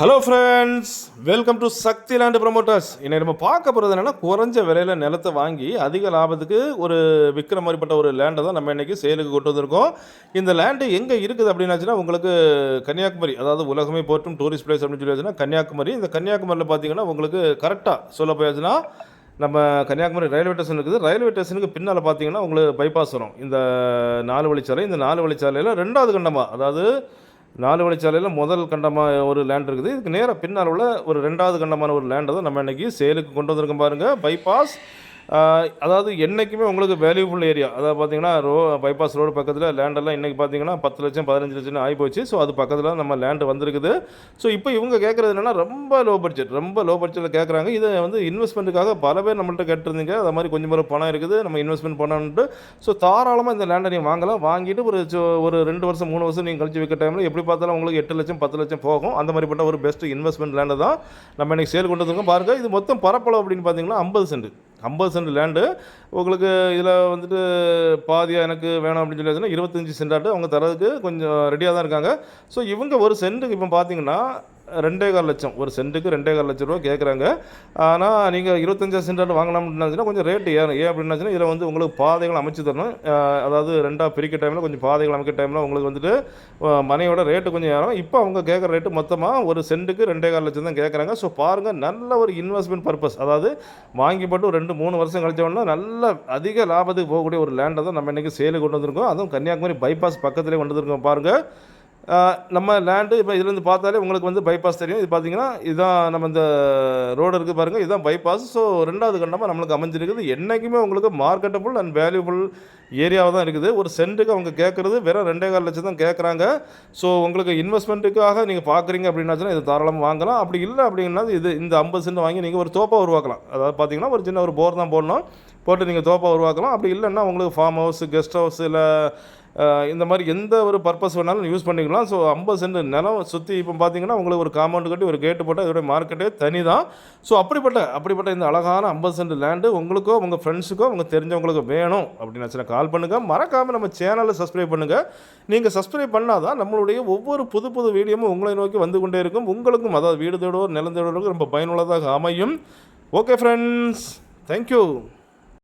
Hello friends welcome to Sakthi land promoters இன்னைக்கு நம்ம பார்க்க போகிறது என்னென்னா குறைஞ்ச விலையில் நிலத்தை வாங்கி அதிக லாபத்துக்கு ஒரு விற்கிற மாதிரிப்பட்ட ஒரு லேண்டை தான் நம்ம இன்றைக்கி சேலுக்கு கொண்டு வந்திருக்கோம். இந்த லேண்டு எங்கே இருக்குது அப்படின்னாச்சுன்னா உங்களுக்கு கன்னியாகுமரி அதாவது உலகமே போற்றும் டூரிஸ்ட் பிளேஸ் அப்படின்னு சொல்லியாச்சுன்னா கன்னியாகுமரி. இந்த கன்னியாகுமரியில் பார்த்தீங்கன்னா உங்களுக்கு கரெக்டாக சொல்ல போயாச்சுன்னா நம்ம கன்னியாகுமரி ரயில்வே ஸ்டேஷன் இருக்குது. ரயில்வே ஸ்டேஷனுக்கு பின்னால் பார்த்தீங்கன்னா உங்களுக்கு பைபாஸ் வரும். இந்த நாலு வழிச்சாலை இந்த நாலு வழிச்சாலையில் ரெண்டாவது கண்டமாக அதாவது நாலு வழிச்சாலையில் முதல் கண்டமாக ஒரு லேண்ட் இருக்குது. இதுக்கு நேராக பின்னால் உள்ள ஒரு ரெண்டாவது கண்டமான ஒரு லேண்டை தான் நம்ம இன்றைக்கி சேலுக்கு கொண்டு வந்திருக்கோம் பாருங்கள் பைபாஸ் அதாவது என்றைக்குமே உங்களுக்கு வேல்யூஃபுல் ஏரியா அதாவது பார்த்தீங்கன்னா ரோ பைபாஸ் ரோடு பக்கத்தில் லேண்டெல்லாம் இன்றைக்கி பார்த்தீங்கன்னா பத்து லட்சம் பதினஞ்சு லட்சம் ஆகி போச்சு. ஸோ அது பக்கத்தில் நம்ம லேண்டு வந்திருக்குது. ஸோ இப்போ இவங்க கேட்குறது என்னென்னா ரொம்ப லோ பட்ஜெட் ரொம்ப லோ பட்ஜெட்டில் கேட்குறாங்க இதை வந்து இன்வெஸ்ட்மெண்ட்டுக்காக பல பேர் நம்மள்ட்ட கேட்டிருந்தீங்க. அது மாதிரி கொஞ்சம் பேர் பணம் இருக்குது. நம்ம இன்வெஸ்ட்மெண்ட் பண்ணணுன்ட்டு ஸோ தாராளமாக இந்த லேண்டை நீங்கள் வாங்கலாம். வாங்கிட்டு ஒரு சோ- ஒரு ரெண்டு வருஷம் மூணு வருஷம் நீங்கள் கழிச்சு வைக்க டைமில் எப்படி பார்த்தாலும் உங்களுக்கு எட்டு லட்சம் பத்து லட்சம் போகும். அந்த மாதிரிப்பட்ட ஒரு பெஸ்ட் இன்வெஸ்ட்மெண்ட் லேண்டை தான் நம்ம இன்னைக்கு சேல் கொண்டு வந்திருக்கோம். பாருங்கள் இது மொத்தம் பரப்பளவு அப்படின்னு பார்த்தீங்கன்னா ஐம்பது சென்ட். ஐம்பது சென்ட் லேண்டு உங்களுக்கு இதில் வந்துட்டு பாதியாக எனக்கு வேணும் அப்படின்னு சொல்லி இருபத்தஞ்சி சென்டாட்டு அவங்க தரதுக்கு கொஞ்சம் ரெடியாக தான் இருக்காங்க. ஸோ இவங்க ஒரு சென்ட்டுக்கு இப்போ பார்த்தீங்கன்னா ரெண்டே கால் லட்சம். ஒரு சென்ட்டுக்கு ரெண்டே கால் லட்சம் ரூபா கேட்குறாங்க ஆனால் நீங்கள் இருபத்தஞ்சா சென்டாட்டு வாங்கலாம்னு கொஞ்சம் ரேட்டு ஏறும் ஏன் அப்படின்னாச்சுன்னா இதில் வந்து உங்களுக்கு பாதைகள் அமைச்சு தரணும். அதாவது ரெண்டாக பிரிக்க டைமில் கொஞ்சம் பாதைகள் அமைக்க டைமில் உங்களுக்கு வந்துட்டு மனையோட ரேட்டு கொஞ்சம் ஏறும் இப்போ அவங்க கேட்குற ரேட்டு மொத்தமாக ஒரு சென்ட்டுக்கு ரெண்டே கால் லட்சம் தான் கேட்குறாங்க ஸோ பாருங்கள் நல்ல ஒரு இன்வெஸ்ட்மெண்ட் பர்பஸ் அதாவது வாங்கி போட்டு ரெண்டு மூணு வருஷம் கழிச்சோம்னா நல்ல அதிக லாபத்துக்கு போகக்கூடிய ஒரு லேண்டை தான் நம்ம இன்றைக்கி சேலுக்கு கொண்டு வந்திருக்கோம். அதுவும் கன்னியாகுமரி பைபாஸ் பக்கத்துலேயே கொண்டு வந்திருக்கோம். பாருங்கள் நம்ம லேண்டு இப்போ இதுலேருந்து பார்த்தாலே உங்களுக்கு வந்து பைபாஸ் தெரியும். இது பார்த்தீங்கன்னா இதுதான் நம்ம இந்த ரோடு இருக்குது பாருங்கள் இதுதான் பைபாஸ் ஸோ ரெண்டாவது கண்டமாக நம்மளுக்கு அமைஞ்சிருக்குது. என்றைக்குமே உங்களுக்கு மார்க்கெட்டபுள் அண்ட் வேல்யூபுள் ஏரியாவாக தான் இருக்குது. ஒரு சென்ட்டுக்கு அவங்க கேட்குறது வெறும் ரெண்டே கால் லட்சம் தான் கேட்குறாங்க ஸோ உங்களுக்கு இன்வெஸ்ட்மெண்ட்டுக்காக நீங்கள் பார்க்குறீங்க அப்படின்னாச்சுன்னா இது தாராளமாக வாங்கலாம். அப்படி இல்லை அப்படின்னா இது இந்த ஐம்பது சென்ட் வாங்கி நீங்கள் ஒரு தோப்பாக உருவாக்கலாம். அதாவது பார்த்தீங்கன்னா ஒரு சின்ன ஒரு போர் தான் போடணும். போட்டு நீங்கள் தோப்பாக உருவாக்கலாம். அப்படி இல்லைன்னா உங்களுக்கு ஃபார்ம் ஹவுஸ் கெஸ்ட் ஹவுஸ் இல்லை இந்த மாதிரி எந்த ஒரு பர்பஸ் வேணாலும் யூஸ் பண்ணிக்கலாம். ஸோ ஐம்பது சென்ட் நிலம் சுற்றி இப்போ பார்த்தீங்கன்னா உங்களுக்கு ஒரு காம்பவுண்ட் கட்டி ஒரு கேட்டு போட்டால் இதோடைய மார்க்கெட்டே தனி தான் ஸோ அப்படிப்பட்ட அப்படிப்பட்ட இந்த அழகான ஐம்பது சென்ட் லேண்டு உங்களுக்கோ உங்கள் ஃப்ரெண்ட்ஸுக்கோ உங்கள் தெரிஞ்சவங்களுக்கு வேணும் அப்படின்னு கால் பண்ணுங்கள் மறக்காமல் நம்ம சேனலை சப்ஸ்கிரைப் பண்ணுங்கள் நீங்கள் சப்ஸ்கிரைப் பண்ணால் தான் நம்மளுடைய ஒவ்வொரு புது புது வீடியோமும் உங்களை நோக்கி வந்து கொண்டே இருக்கும். உங்களுக்கும் அதாவது வீடு தேடுவோர் நிலம் ரொம்ப பயனுள்ளதாக அமையும். Okay friends thank you